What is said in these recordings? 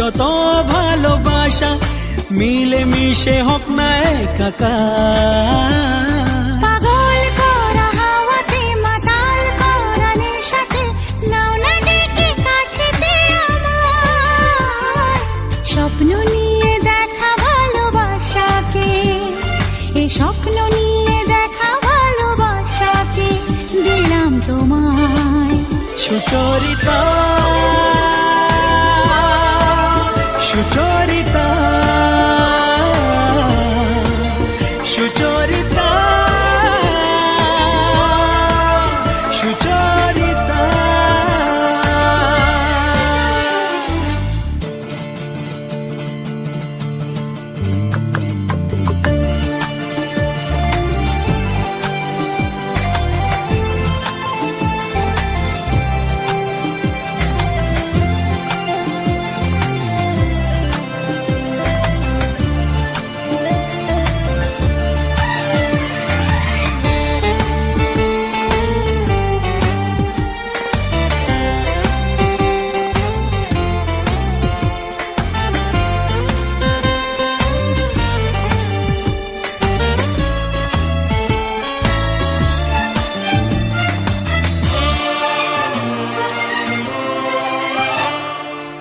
যত ভালোবাসা মিলে মিশে হোক না একাকার স্বপ্ন নিয়ে দেখা ভালোবাসাকে স্বপ্ন নিয়ে দেখা ভালোবাসাকে দিলাম তোমায়। সুচরিতা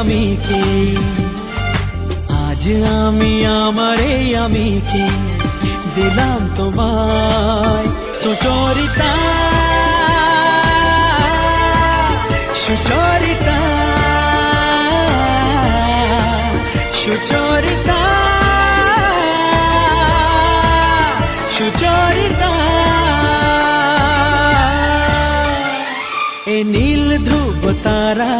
আমি কে আজ আমি আমার এই আমি কে দিলাম তোমায় সুচরিতা। সুচরিতা। সুচরিতা। সুচরিতা। এ নীল ধ্রুব তারা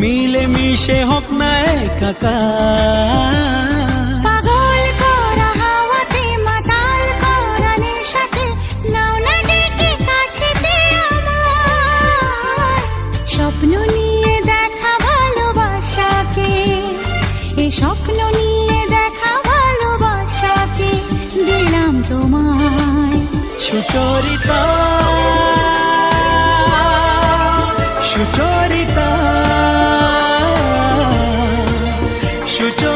মিলে মিশে হোক না একাকার সুচরিতা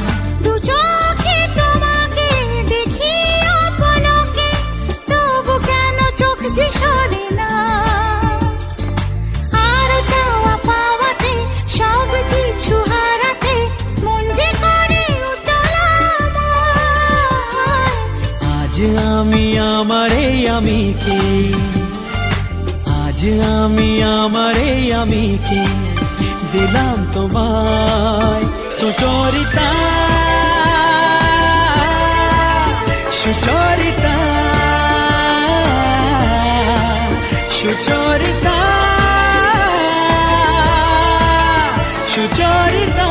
আমিকে দিলাম তোমায় সুচরিতা। সুচরিতা। সুচরিতা। সুচরিতা।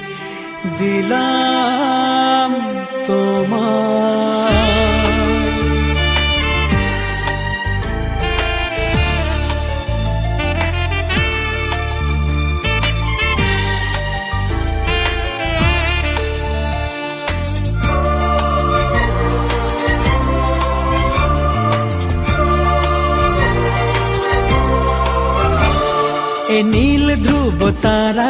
দিলাম তোমার। এ নীল ধ্রুব তারা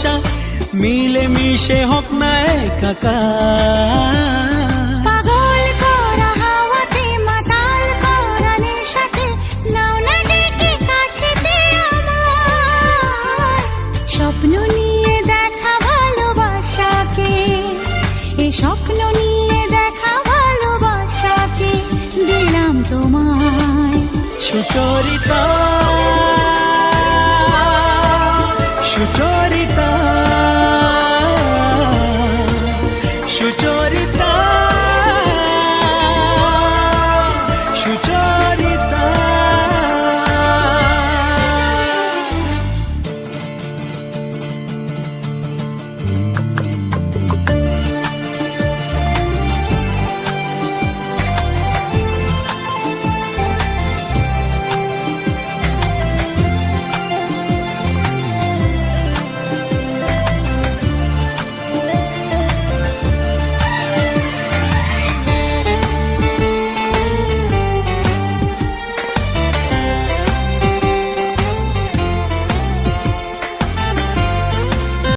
ভালোবাসা মিলে মিশে হোক না একাকার।